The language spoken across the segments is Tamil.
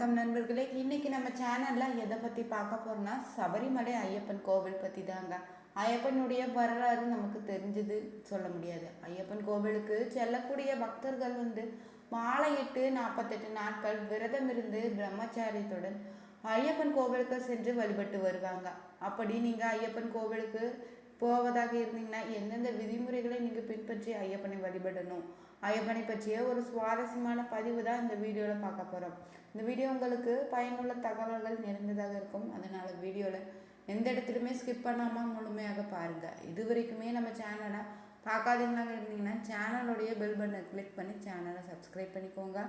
வணக்கம் நண்பர்களே. இன்னைக்கு நம்ம சேனல்ல எதை பத்தி பார்க்க போறோம்னா சபரிமலை ஐயப்பன் கோவில் பத்தி தாங்க. ஐயப்பனுடைய வரலாறு நமக்கு தெரிஞ்சது சொல்ல முடியாது. ஐயப்பன் கோவிலுக்கு செல்லக்கூடிய பக்தர்கள் வந்து மாலையிட்டு நாற்பத்தெட்டு நாட்கள் விரதம் இருந்து பிரம்மச்சாரியத்துடன் ஐயப்பன் கோவிலுக்கு சென்று வழிபட்டு வருவாங்க. அப்படி நீங்க ஐயப்பன் கோவிலுக்கு போவதாக இருந்தீங்கன்னா எந்தெந்த விதிமுறைகளை நீங்கள் பின்பற்றி ஐயப்பனை வழிபடணும்? ஐயப்பனை பற்றிய ஒரு சுவாரஸ்யமான பதிவு தான் இந்த வீடியோவில் பார்க்க போகிறோம் இந்த வீடியோ உங்களுக்கு பயனுள்ள தகவல்கள் நிறைந்ததாக இருக்கும். அதனால் வீடியோவில் எந்த இடத்துலையுமே ஸ்கிப் பண்ணாமல் முழுமையாக பாருங்கள் இது வரைக்குமே நம்ம சேனலை பார்க்காதீங்களாக இருந்தீங்கன்னா சேனலுடைய பெல் பட்டனை கிளிக் பண்ணி சேனலை சப்ஸ்கிரைப் பண்ணிக்கோங்க.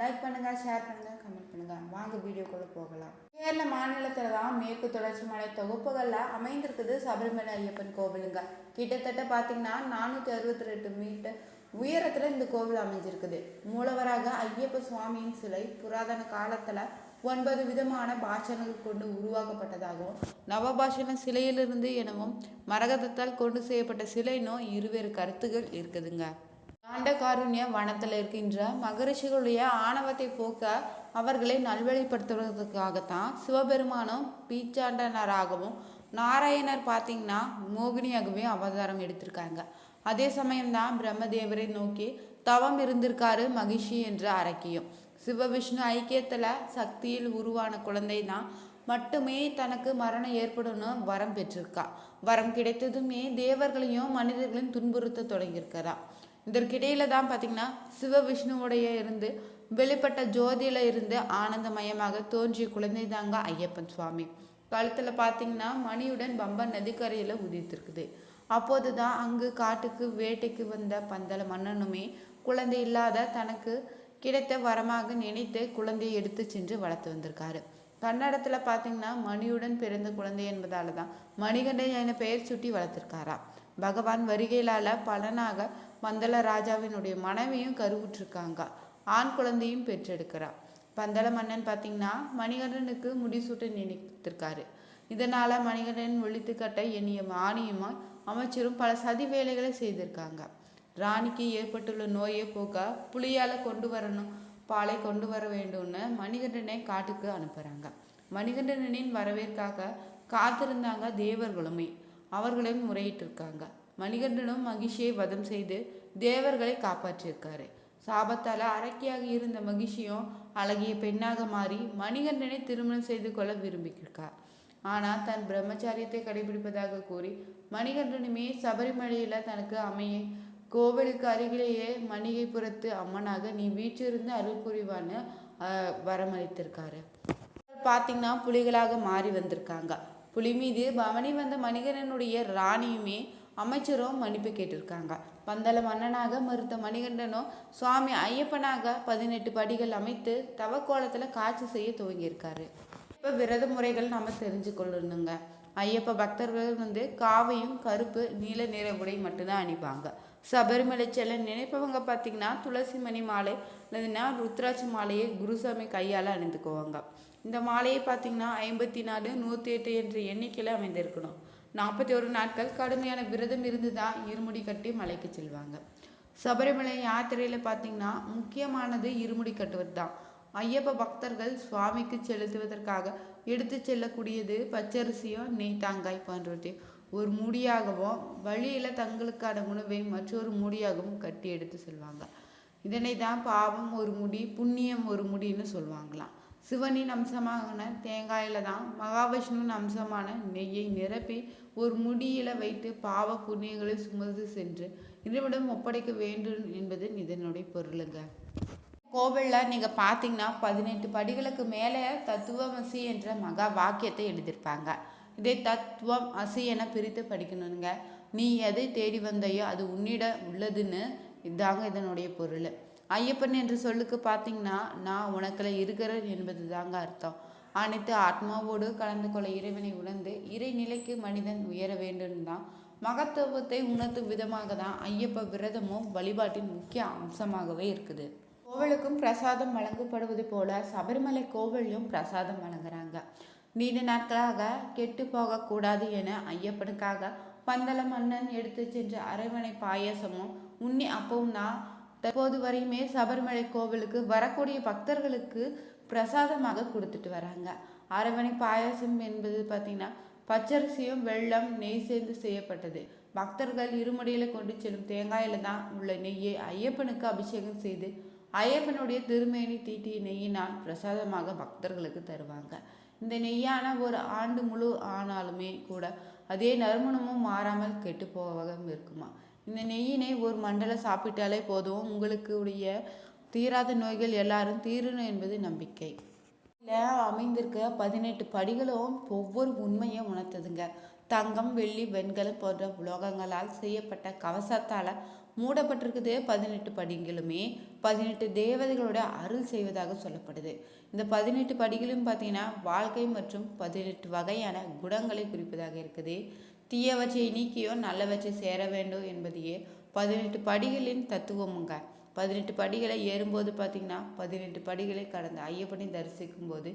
லைக் பண்ணுங்கள் ஷேர் பண்ணுங்க கமெண்ட் பண்ணுங்க. வாங்க வீடியோக்குள்ளே போகலாம். கேரள மாநிலத்தில் தான் மேற்கு தொடர்ச்சி மலை தொகுப்புகளில் அமைந்திருக்குது சபரிமலை ஐயப்பன் கோவிலுங்க. கிட்டத்தட்ட பார்த்தீங்கன்னா நானூற்றி அறுபத்தி ரெண்டு மீட்டர் உயரத்தில் இந்த கோவில் அமைஞ்சிருக்குது. மூலவராக ஐயப்ப சுவாமியின் சிலை புராதன காலத்தில் ஒன்பது விதமான பாஷணங்கள் கொண்டு உருவாக்கப்பட்டதாகவும் நவபாஷண சிலையிலிருந்து எனவும் மரகதத்தால் கொண்டு செய்யப்பட்ட சிலைனோ இருவேறு கருத்துகள் இருக்குதுங்க. காண்டகாருண்ய வனத்தில் இருக்கின்ற மகரிஷிகளுடைய ஆணவத்தை போக்க அவர்களை நல்வழிப்படுத்துவதற்காகத்தான் சிவபெருமானும் பீச்சாண்டனராகவும் நாராயணர் பார்த்தீங்கன்னா மோகினியாகவே அவதாரம் எடுத்திருக்காங்க. அதே சமயம்தான் பிரம்மதேவரை நோக்கி தவம் இருந்திருக்காரு மகிஷி என்ற அரக்கியும் சிவவிஷ்ணு ஐக்கியத்தில் சக்தியில் உருவான குழந்தை தான் மட்டுமே தனக்கு மரணம் ஏற்படும்னு வரம் பெற்றிருக்கா. வரம் கிடைத்ததுமே தேவர்களையும் மனிதர்களையும் துன்புறுத்த தொடங்கியிருக்கிறா. இதற்கிடையில் தான் பார்த்தீங்கன்னா சிவவிஷ்ணுவுடைய இருந்து வெளிப்பட்ட ஜோதியில இருந்து ஆனந்தமயமாக தோன்றிய குழந்தை தாங்க ஐயப்பன் சுவாமி. கழுத்தில் பார்த்தீங்கன்னா மணியுடன் பம்பன் நதிக்கரையில் உதித்திருக்குது. அப்போது தான் அங்கு காட்டுக்கு வேட்டைக்கு வந்த பந்தல மன்னனுமே குழந்தை இல்லாத தனக்கு கிடைத்த வரமாக நினைத்து குழந்தையை எடுத்து சென்று வளர்த்து வந்திருக்காரு. கன்னடத்தில் பார்த்தீங்கன்னா மணியுடன் பிறந்த குழந்தை என்பதால தான் மணிகண்டன் என பெயர் சுட்டி வளர்த்துருக்காரா. பகவான் வருகையிலால பலனாக பந்தல ராஜாவினுடைய மனைவியும் கருவுற்றிருக்காங்க. ஆண் குழந்தையும் பெற்றெடுக்கிறார் பந்தள மன்னன் பார்த்தீங்கன்னா மணிகண்டனுக்கு முடிசூட்ட நினைத்திருக்காரு. இதனால் மணிகண்டன் ஒழித்துக்கட்ட எண்ணிய மானியமாய் அமைச்சரும் பல சதி வேலைகளை செய்திருக்காங்க. ராணிக்கு ஏற்பட்டுள்ள நோயை போக்க புளியால் கொண்டு வரணும் பாலை கொண்டு வர வேண்டும்னு மணிகண்டனை காட்டுக்கு அனுப்புகிறாங்க மணிகண்டனின் வரவேற்காக காத்திருந்தாங்க தேவர்களுமே அவர்களையும் முறையிட்டிருக்காங்க. மணிகண்டனும் மகிஷியை வதம் செய்து தேவர்களை காப்பாற்றியிருக்காரு. சாபத்தால் அரக்கியாக இருந்த மகிஷியும் அழகிய பெண்ணாக மாறி மணிகண்டனை திருமணம் செய்து கொள்ள விரும்பியிருக்கார் ஆனால் தன் பிரம்மச்சாரியத்தை கடைபிடிப்பதாக கூறி மணிகண்டனுமே சபரிமலையில் தனக்கு அமைய கோவிலுக்கு அருகிலேயே மணிகைபுரத்து அம்மனாக நீ வீற்றிருந்து அருள் புரிவான்னு வரமளித்திருக்காரு. பார்த்தீங்கன்னா புலிகளாக மாறி வந்திருக்காங்க. புலி மீது பவனி வந்த மணிகரனுடைய ராணியுமே அமைச்சரும் மன்னிப்பு கேட்டிருக்காங்க. பந்தள மன்னனாக மறுத்த மணிகண்டனும் சுவாமி ஐயப்பனாக பதினெட்டு படிகள் அமைத்து தவக்கோலத்தில் காட்சி செய்ய துவங்கியிருக்காரு. இப்போ விரத முறைகள் நம்ம தெரிஞ்சு கொள்ளணுங்க ஐயப்ப பக்தர்கள் வந்து காவையும் கருப்பு நீல நிற உடை மட்டும்தான் அணிப்பாங்க. சபரிமலை செல்ல நினைப்பவங்க பார்த்தீங்கன்னா துளசி மணி மாலை இல்லைன்னா ருத்ராட்சி மாலையை குருசாமி கையால் அணிந்துக்குவாங்க. இந்த மாலையை பார்த்தீங்கன்னா ஐம்பத்தி நாலு நூற்றி எட்டு என்ற எண்ணிக்கையில் அமைந்திருக்கணும். நாற்பத்தி ஒரு நாட்கள் கடுமையான விரதம் இருந்து தான் இருமுடி கட்டி மலைக்கு செல்வாங்க. சபரிமலை யாத்திரையில் பார்த்தீங்கன்னா முக்கியமானது இருமுடி கட்டுவது தான் ஐயப்ப பக்தர்கள் சுவாமிக்கு செலுத்துவதற்காக எடுத்து செல்லக்கூடியது பச்சரிசியும் நெய் தாங்காய் போன்றவற்றை. ஒரு மூடியாகவும் வழியில் தங்களுக்கான உணவை மற்றொரு மூடியாகவும் கட்டி எடுத்து செல்வாங்க. இதனை தான் பாவம் ஒரு முடி புண்ணியம் ஒரு முடின்னு சொல்லுவாங்களாம் சிவனின் அம்சமான தேங்காயில் தான் மகாவிஷ்ணுவின் அம்சமான நெய்யை நிரப்பி ஒரு முடியில வைத்து பாவ புண்ணியங்களை சுமந்து சென்று இறைவிடம் ஒப்படைக்க வேண்டும் என்பது இதனுடைய பொருளுங்க. கோவிலில் நீங்கள் பார்த்தீங்கன்னா பதினெட்டு படிகளுக்கு மேலே தத்துவமசி என்ற மகா வாக்கியத்தை எழுதியிருப்பாங்க. இதை தத்துவம் அசி என பிரித்து படிக்கணுங்க. நீ எதை தேடி வந்தையோ அது உன்னிட உள்ளதுன்னு இதாங்க இதனுடைய பொருள். ஐயப்பன் என்ற சொல்லுக்கு பார்த்தீங்கன்னா நான் உனக்கில் இருக்கிறேன் என்பது தாங்க அர்த்தம். அனைத்து ஆத்மாவோடு கலந்து கொள்ள இறைவனை உணர்ந்து இறைநிலைக்கு மனிதன் உயர வேண்டும் தான் மகத்துவத்தை உணர்த்தும் விதமாக தான் ஐயப்ப விரதமும் வழிபாட்டின் முக்கிய அம்சமாகவே இருக்குது. கோவிலுக்கும் பிரசாதம் வழங்கப்படுவது போல சபரிமலை கோவிலையும் பிரசாதம் வழங்குறாங்க. நீண்ட நாட்களாக கெட்டு போகக்கூடாது என ஐயப்பனுக்காக பந்தள மன்னன் எடுத்து சென்ற அரவணை பாயசமும் உன்னி அப்பவும் தான் தற்போது வரையுமே சபரிமலை கோவிலுக்கு வரக்கூடிய பக்தர்களுக்கு பிரசாதமாக கொடுத்துட்டு வராங்க. அரவணை பாயாசம் என்பது பார்த்தீங்கன்னா பச்சரிசியும் வெள்ளம் நெய் சேர்ந்து செய்யப்பட்டது. பக்தர்கள் இருமுடியில் கொண்டு செல்லும் தேங்காயில தான் உள்ள நெய்யை ஐயப்பனுக்கு அபிஷேகம் செய்து ஐயப்பனுடைய திருமேனி தீட்டிய நெய்யினால் பிரசாதமாக பக்தர்களுக்கு தருவாங்க. இந்த நெய்யான ஒரு ஆண்டு முழு ஆனாலுமே கூட அதே நறுமணமும் மாறாமல் கெட்டு போகவும் இருக்குமா? இந்த நெய்யினை ஒரு மண்டலம் சாப்பிட்டாலே போதும். உங்களுக்கு உடைய தீராத நோய்கள் எல்லாரும் தீரணும் என்பது நம்பிக்கை. இதில் அமைந்திருக்க பதினெட்டு படிகளும் ஒவ்வொரு உண்மையை உணர்த்துதுங்க. தங்கம் வெள்ளி வெண்கலம் போன்ற உலோகங்களால் செய்யப்பட்ட கவசத்தால் மூடப்பட்டிருக்குது பதினெட்டு படிகளுமே. பதினெட்டு தேவதைகளோட அருள் செய்வதாக சொல்லப்படுது. இந்த பதினெட்டு படிகளும் பார்த்தீங்கன்னா வாழ்க்கை மற்றும் பதினெட்டு வகையான குணங்களை குறிப்பதாக இருக்குது. தீயவற்றை நீக்கியோ நல்லவற்றை சேர வேண்டும் என்பதையே பதினெட்டு படிகளின் தத்துவமுங்க. பதினெட்டு படிகளை ஏறும்போது பார்த்தீங்கன்னா பதினெட்டு படிகளை கடந்த ஐயப்பனை தரிசிக்கும் போது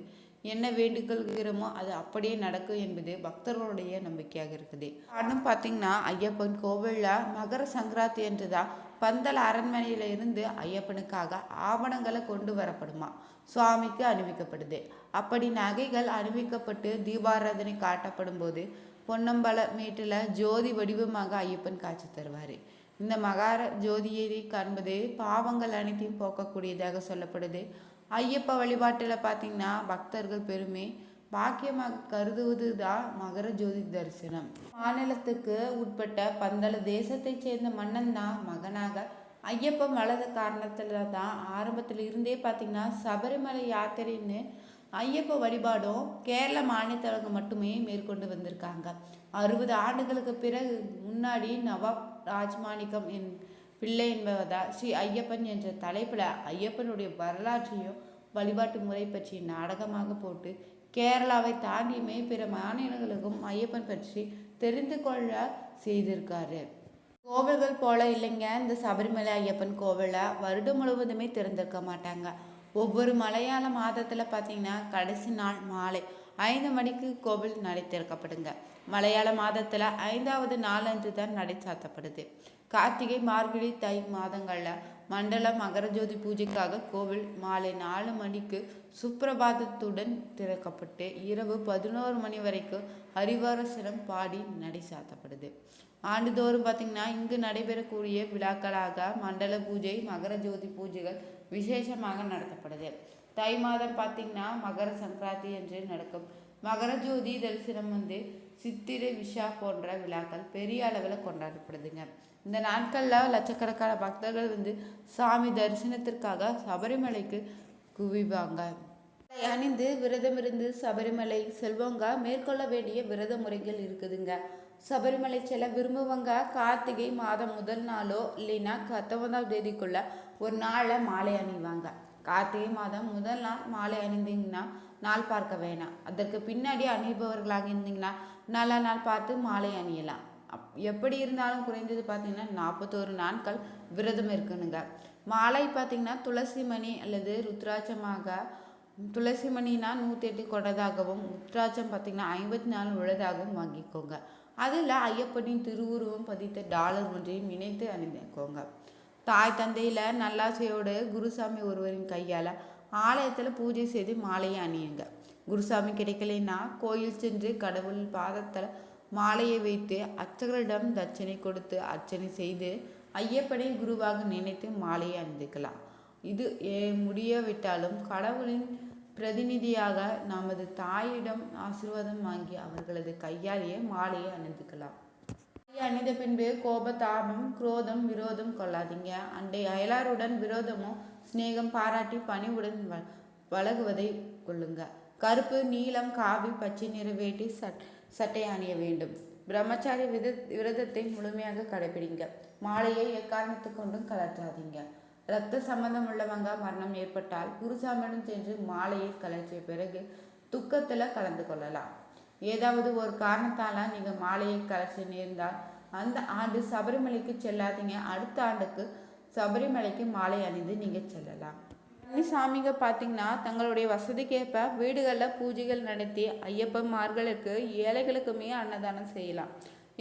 என்ன வேண்டுகொள்கிறோமோ அது அப்படியே நடக்கும் என்பது பக்தர்களுடைய நம்பிக்கையாக இருக்குது. ஆனால் பார்த்தீங்கன்னா ஐயப்பன் கோவிலில் மகர சங்கராந்தி என்றுதான் பந்தல் அரண்மனையில் இருந்து ஐயப்பனுக்காக ஆவணங்களை கொண்டு வரப்படுமா? சுவாமிக்கு அணிவிக்கப்படுது. அப்படி நகைகள் அணிவிக்கப்பட்டு தீபாராதனை காட்டப்படும் போது பொன்னம்பல மேட்டில் ஜோதி வடிவமாக ஐயப்பன் காட்சி தருவார். இந்த மகார ஜோதியை காண்பது பாவங்கள் அனைத்தையும் போக்கக்கூடியதாக சொல்லப்படுது. ஐயப்ப வழிபாட்டில் பார்த்தீங்கன்னா பக்தர்கள் பெருமை பாக்கியமாக கருதுவது தான் மகர ஜோதி தரிசனம். மாநிலத்துக்கு உட்பட்ட பந்தள தேசத்தைச் சேர்ந்த மன்னன் தான் மகனாக ஐயப்பன் வளர்ந்த காரணத்தில் தான் ஆரம்பத்தில் இருந்தே பார்த்திங்கன்னா சபரிமலை யாத்திரைன்னு ஐயப்ப வழிபாடும் கேரள மாநிலத்தவங்க மட்டுமே மேற்கொண்டு வந்திருக்காங்க. அறுபது ஆண்டுகளுக்கு பிறகு முன்னாடி நவாப் ராஜ்மாணிக்கம் என் பிள்ளை என்பவதா ஸ்ரீ ஐயப்பன் என்ற தலைப்பில் ஐயப்பனுடைய வரலாற்றையும் வழிபாட்டு முறை பற்றி நாடகமாக போட்டு கேரளாவை தாண்டியுமே பிற மாநிலங்களுக்கும் ஐயப்பன் பற்றி தெரிந்து கொள்ள செய்திருக்காரு. கோவில்கள் போல இல்லைங்க. இந்த சபரிமலை ஐயப்பன் கோவிலை வருடம் முழுவதுமே திறந்திருக்க மாட்டாங்க. ஒவ்வொரு மலையாள மாதத்தில் பார்த்தீங்கன்னா கடைசி நாள் மாலை ஐந்து மணிக்கு கோவில் நடை திறக்கப்படுங்க. மலையாள மாதத்தில் ஐந்தாவது நாளன்று தான் நடை சாத்தப்படுது. கார்த்திகை மார்கழி தை மாதங்களில் மண்டல மகரஜோதி பூஜைக்காக கோவில் மாலை நாலு மணிக்கு சுப்பிரபாதத்துடன் திறக்கப்பட்டு இரவு பதினோரு மணி வரைக்கும் ஹரிவரசனம் பாடி நடை சாத்தப்படுது. ஆண்டுதோறும் பார்த்திங்கன்னா இங்கு நடைபெறக்கூடிய விழாக்களாக மண்டல பூஜை மகர ஜோதி பூஜைகள் விசேஷமாக நடத்தப்படுது. தை மாதம் பார்த்திங்கன்னா மகர சங்கராந்தி என்று நடக்கும். மகர ஜோதி தரிசனம் வந்து சித்திரை விஷா போன்ற விழாக்கள் பெரிய அளவில் கொண்டாடப்படுதுங்க. இந்த நாட்களில் லட்சக்கணக்கான பக்தர்கள் வந்து சாமி தரிசனத்திற்காக சபரிமலைக்கு குவிவாங்க. அணிந்து விரதம் இருந்து சபரிமலை செல்வங்க மேற்கொள்ள வேண்டிய விரத முறைகள் இருக்குதுங்க. சபரிமலை செல்ல விரும்புவங்க கார்த்திகை மாதம் முதல் நாளோ இல்லைன்னா பத்தொன்பதாம் தேதிக்குள்ள ஒரு நாளை மாலை அணிவாங்க. கார்த்திகை மாதம் முதல் நாள் மாலை அணிந்தீங்கன்னா நாள் பார்க்க வேணாம். அதற்கு பின்னாடி அணிபவர்களாக இருந்தீங்கன்னா நல்ல நாள் பார்த்து மாலை அணியலாம். அப் எப்படி இருந்தாலும் குறைந்தது பார்த்தீங்கன்னா நாற்பத்தோரு நாட்கள் விரதம் இருக்கணுங்க. மாலை பார்த்தீங்கன்னா துளசி மணி அல்லது ருத்ராட்சமாக துளசி மணினா நூற்றி எட்டு கொண்டதாகவும் ருத்ராட்சம் பார்த்தீங்கன்னா ஐம்பத்தி நாலு உள்ளதாகவும் வாங்கிக்கோங்க. அதில் ஐயப்பனின் திருவுருவம் பதித்த டாலர் ஒன்றையும் இணைத்து அணிந்துக்கோங்க. தாய் தந்தையில் நல்லாசையோடு குருசாமி ஒருவரின் கையால் ஆலயத்தில் பூஜை செய்து மாலையை அணியுங்க. குருசாமி கிடைக்கலைன்னா கோயில் சென்று கடவுள் பாதத்தில் மாலையை வைத்து அர்ச்சகரிடம் தட்சணை கொடுத்து அர்ச்சனை செய்து ஐயப்பனை குருவாக நினைத்து மாலையை அணிந்துக்கலாம். இது முடியவிட்டாலும் கடவுளின் பிரதிநிதியாக நமது தாயிடம் ஆசீர்வாதம் வாங்கி அவர்களது கையாலேயே மாலையை அணிந்துக்கலாம். அணிந்த பின்பு கோபதாபம் குரோதம் விரோதம் கொள்ளாதீங்க. அண்டை அயலாருடன் விரோதமும் சிநேகம் பாராட்டி பணிவுடன் வ வழகுவதை கொள்ளுங்கள் கருப்பு நீலம் காவி பச்சை நிற வேட்டி சட் சட்டை அணிய வேண்டும். பிரம்மச்சாரி வித விரதத்தை முழுமையாக கடைபிடிங்க மாலையை எக்காரணத்து கொண்டும் கலற்றாதீங்க. இரத்த சம்பந்தம் உள்ளவங்க மரணம் ஏற்பட்டால் குருசாமியிடம் சென்று மாலையை கலற்றிய பிறகு துக்கத்தில் கலந்து கொள்ளலாம். ஏதாவது ஒரு காரணத்தால் நீங்கள் மாலையை கலற்றி நேர்ந்தால் அந்த ஆண்டு சபரிமலைக்கு செல்லாதீங்க. அடுத்த ஆண்டுக்கு சபரிமலைக்கு மாலை அணிந்து நீங்கள் செல்லலாம். சாமிங்க பார்த்தீங்கன்னா தங்களுடைய வசதிக்கேற்ப வீடுகளில் பூஜைகள் நடத்தி ஐயப்பன்மார்களுக்கு ஏழைகளுக்குமே அன்னதானம் செய்யலாம்.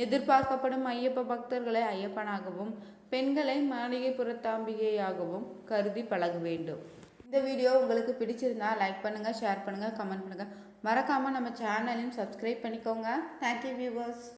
எதிர்பார்க்கப்படும் ஐயப்ப பக்தர்களை ஐயப்பனாகவும் பெண்களை மாளிகை புறத்தாம்பிகையாகவும் கருதி பழக வேண்டும். இந்த வீடியோ உங்களுக்கு பிடிச்சிருந்தா லைக் பண்ணுங்கள் ஷேர் பண்ணுங்கள் கமெண்ட் பண்ணுங்கள் மறக்காமல் நம்ம சேனலையும் சப்ஸ்கிரைப் பண்ணிக்கோங்க. Thank you viewers